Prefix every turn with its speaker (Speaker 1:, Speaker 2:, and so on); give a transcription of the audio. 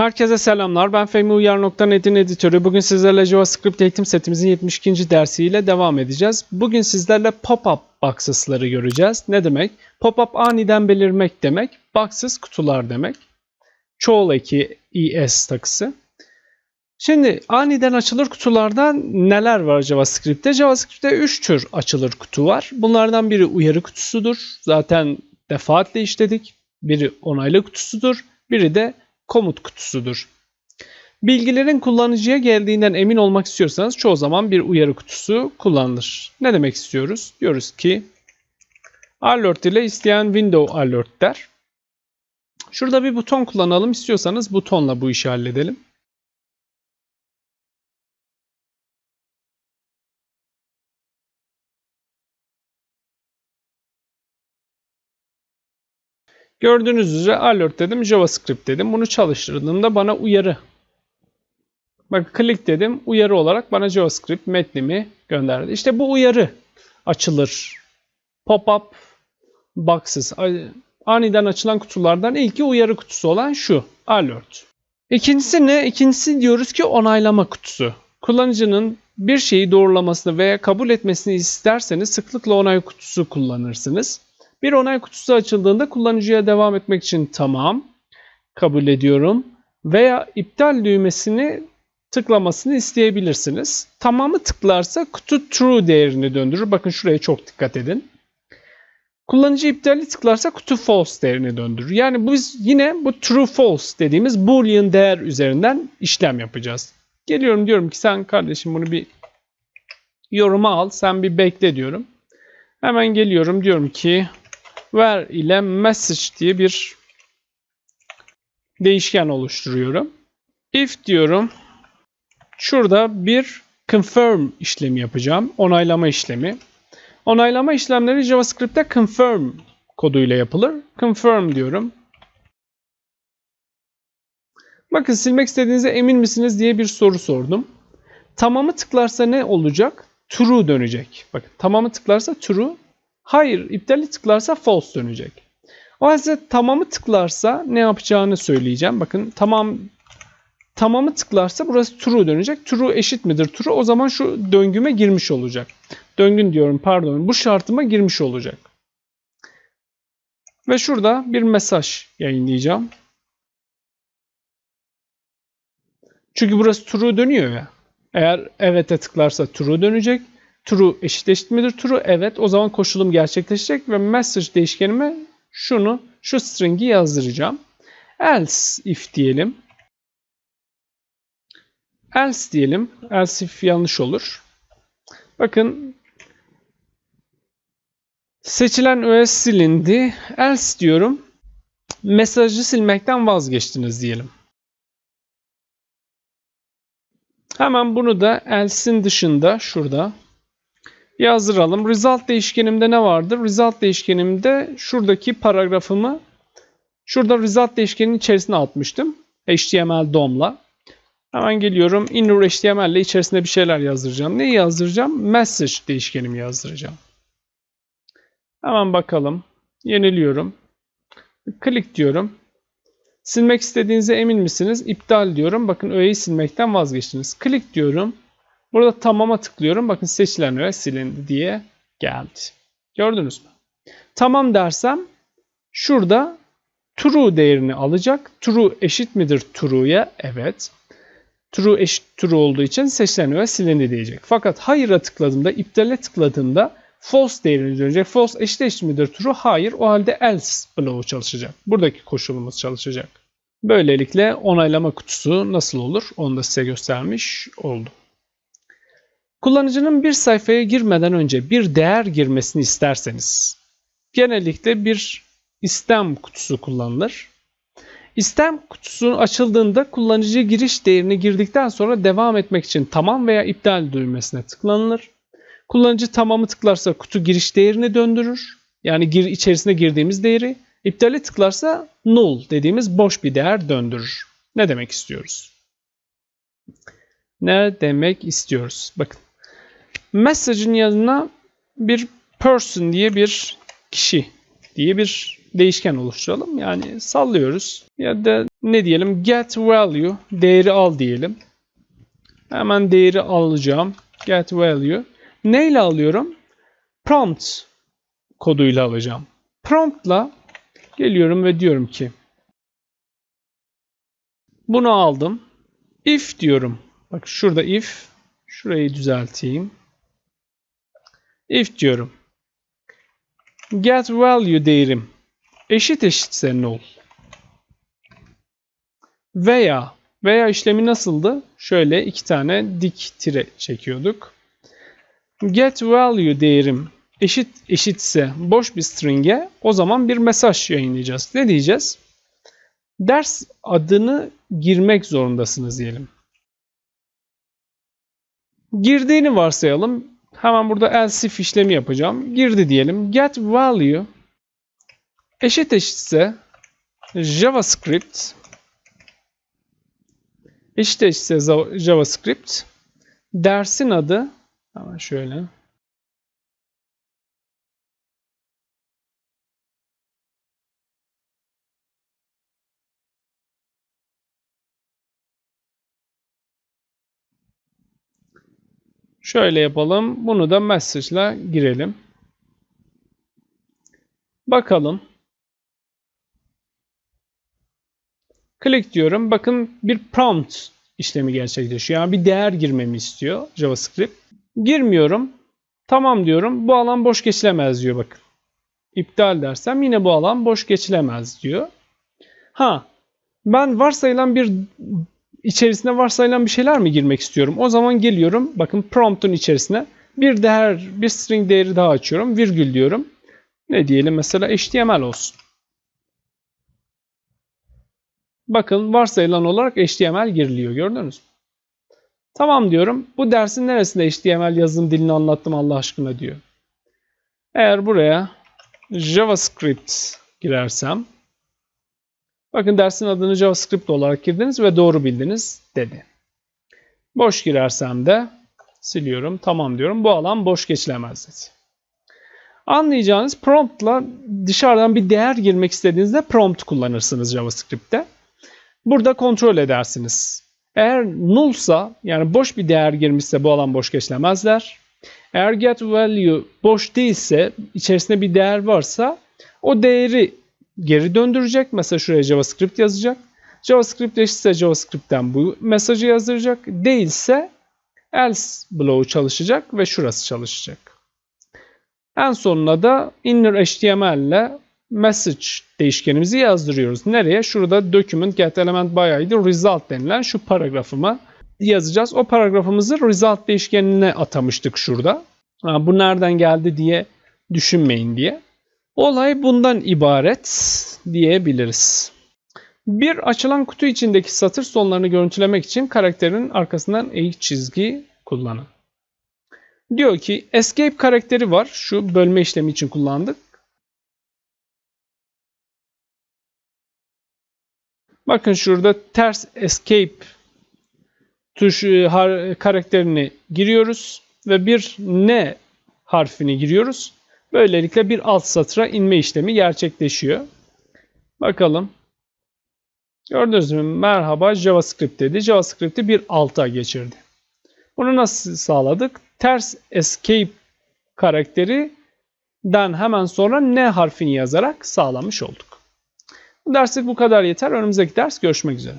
Speaker 1: Herkese selamlar. Ben Fehmi Uyar.net'in editörü. Bugün sizlerle JavaScript eğitim setimizin 72. dersiyle devam edeceğiz. Bugün sizlerle pop-up boxes'ları göreceğiz. Ne demek? Pop-up aniden belirmek demek. Boxes kutular demek. Çoğul eki es takısı. Şimdi aniden açılır kutulardan neler var JavaScript'te? JavaScript'te 3 tür açılır kutu var. Bunlardan biri uyarı kutusudur. Zaten defaatle işledik. Biri onaylı kutusudur. Biri de komut kutusudur. Bilgilerin kullanıcıya geldiğinden emin olmak istiyorsanız çoğu zaman bir uyarı kutusu kullanılır. Ne demek istiyoruz? Diyoruz ki alert ile isteyen window alert der. Şurada bir buton kullanalım istiyorsanız butonla bu işi halledelim. Gördüğünüz üzere alert dedim, JavaScript dedim. Bunu çalıştırdığımda bana uyarı. Bak click dedim, uyarı olarak bana JavaScript metnimi gönderdi. İşte bu uyarı açılır. Pop-up boxes. Aniden açılan kutulardan ilki uyarı kutusu olan şu. Alert. İkincisi ne? İkincisi diyoruz ki onaylama kutusu. Kullanıcının bir şeyi doğrulamasını veya kabul etmesini isterseniz sıklıkla onay kutusu kullanırsınız. Bir onay kutusu açıldığında kullanıcıya devam etmek için tamam, kabul ediyorum veya iptal düğmesini tıklamasını isteyebilirsiniz. Tamamı tıklarsa kutu true değerini döndürür. Bakın şuraya çok dikkat edin. Kullanıcı iptali tıklarsa kutu false değerini döndürür. Yani biz yine bu true false dediğimiz boolean değer üzerinden işlem yapacağız. Geliyorum diyorum ki sen kardeşim bunu bir yoruma al. Sen bir bekle diyorum. Hemen geliyorum diyorum ki where ile message diye bir değişken oluşturuyorum. If diyorum. Şurada bir confirm işlemi yapacağım. Onaylama işlemi. Onaylama işlemleri JavaScript'te confirm koduyla yapılır. Confirm diyorum. Bakın silmek istediğinize emin misiniz diye bir soru sordum. Tamamı tıklarsa ne olacak? True dönecek. Bakın tamamı tıklarsa true. Hayır, iptali tıklarsa false dönecek. O halde tamamı tıklarsa ne yapacağını söyleyeceğim. Bakın tamam tamamı tıklarsa burası true dönecek. True eşit midir true? O zaman şu döngüme girmiş olacak. Döngün diyorum pardon. Bu şartıma girmiş olacak. Ve şurada bir mesaj yayınlayacağım. Çünkü burası true dönüyor ya. Eğer evet'e tıklarsa true dönecek. True eşit midir true? Evet. O zaman koşulum gerçekleşecek ve message değişkenime şunu, şu string'i yazdıracağım. Else if diyelim. Else diyelim. Else if yanlış olur. Bakın seçilen öğe silindi. Else diyorum. Mesajı silmekten vazgeçtiniz diyelim. Hemen bunu da else'in dışında şurada yazdıralım. Result değişkenimde ne vardır? Result değişkenimde şuradaki paragrafımı şurada result değişkeninin içerisine atmıştım. HTML DOM'la. Hemen geliyorum. Inner HTML ile içerisinde bir şeyler yazdıracağım. Neyi yazdıracağım? Message değişkenimi yazdıracağım. Hemen bakalım. Yeniliyorum. Click diyorum. Silmek istediğinize emin misiniz? İptal diyorum. Bakın öğeyi silmekten vazgeçtiniz. Click diyorum. Burada tamama tıklıyorum. Bakın seçilen öğe silindi diye geldi. Gördünüz mü? Tamam dersem şurada true değerini alacak. True eşit midir true'ya? Evet. True eşit true olduğu için seçilen öğe silindi diyecek. Fakat hayır'a tıkladığımda, iptale tıkladığımda false değerini dönecek. False eşit eşit midir true? Hayır. O halde else bloğu çalışacak. Buradaki koşulumuz çalışacak. Böylelikle onaylama kutusu nasıl olur? Onu da size göstermiş oldum. Kullanıcının bir sayfaya girmeden önce bir değer girmesini isterseniz genellikle bir istem kutusu kullanılır. İstem kutusu açıldığında kullanıcı giriş değerini girdikten sonra devam etmek için tamam veya iptal düğmesine tıklanılır. Kullanıcı tamamı tıklarsa kutu giriş değerini döndürür. Yani gir, içerisine girdiğimiz değeri. İptale tıklarsa null dediğimiz boş bir değer döndürür. Ne demek istiyoruz? Ne demek istiyoruz? Bakın. Message'in yanına bir person diye bir kişi diye bir değişken oluşturalım. Yani sallıyoruz. Ya da ne diyelim? Get value değeri al diyelim. Hemen değeri alacağım. Get value. Neyle alıyorum? Prompt koduyla alacağım. Prompt'la geliyorum ve diyorum ki bunu aldım. If diyorum. Bak şurada if. Şurayı düzelteyim. If diyorum. Get value değerim eşit eşitse null. Veya veya işlemi nasıldı? Şöyle iki tane dik tire çekiyorduk. Get value değerim eşit eşitse boş bir string'e o zaman bir mesaj yayınlayacağız. Ne diyeceğiz? Ders adını girmek zorundasınız diyelim. Girdiğini varsayalım. Hemen burada else if işlemi yapacağım. Girdi diyelim. Get value eşit eşitse JavaScript eşit eşitse JavaScript dersin adı hemen şöyle Şöyle yapalım. Bunu da message'la girelim. Bakalım. Click diyorum. Bakın bir prompt işlemi gerçekleşiyor. Yani bir değer girmemi istiyor JavaScript. Girmiyorum. Tamam diyorum. Bu alan boş geçilemez diyor bakın. İptal dersem yine bu alan boş geçilemez diyor. Ha ben varsayılan bir içerisine varsayılan bir şeyler mi girmek istiyorum? O zaman geliyorum. Bakın prompt'un içerisine bir değer, bir string değeri daha açıyorum. Virgül diyorum. Ne diyelim mesela HTML olsun. Bakın varsayılan olarak HTML giriliyor. Gördünüz mü? Tamam diyorum. Bu dersin neresinde HTML yazılım dilini anlattım Allah aşkına diyor. Eğer buraya JavaScript girersem bakın dersin adını JavaScript olarak girdiniz ve doğru bildiniz dedi. Boş girersem de siliyorum. Tamam diyorum. Bu alan boş geçilemez dedi. Anlayacağınız promptla dışarıdan bir değer girmek istediğinizde prompt kullanırsınız JavaScript'te. Burada kontrol edersiniz. Eğer nullsa yani boş bir değer girmişse bu alan boş geçilemezler. Eğer get value boş değilse içerisinde bir değer varsa o değeri geri döndürecek. Mesela şuraya JavaScript yazacak. JavaScript eşitse JavaScript'ten bu mesajı yazdıracak. Değilse else bloğu çalışacak ve şurası çalışacak. En sonuna da inner HTML ile message değişkenimizi yazdırıyoruz. Nereye? Şurada document get element by id result denilen şu paragrafıma yazacağız. O paragrafımızı result değişkenine atamıştık şurada. Bu nereden geldi diye düşünmeyin diye. Olay bundan ibaret diyebiliriz. Bir açılan kutu içindeki satır sonlarını görüntülemek için karakterin arkasından eğik çizgi kullanın. Diyor ki escape karakteri var. Şu bölme işlemi için kullandık. Bakın şurada ters escape tuş karakterini giriyoruz ve bir n harfini giriyoruz. Böylelikle bir alt satıra inme işlemi gerçekleşiyor. Bakalım. Gördünüz mü? Merhaba JavaScript dedi. JavaScript'i bir alta geçirdi. Bunu nasıl sağladık? Ters escape karakteri den hemen sonra N harfini yazarak sağlamış olduk. Bu derslik bu kadar yeter. Önümüzdeki ders görüşmek üzere.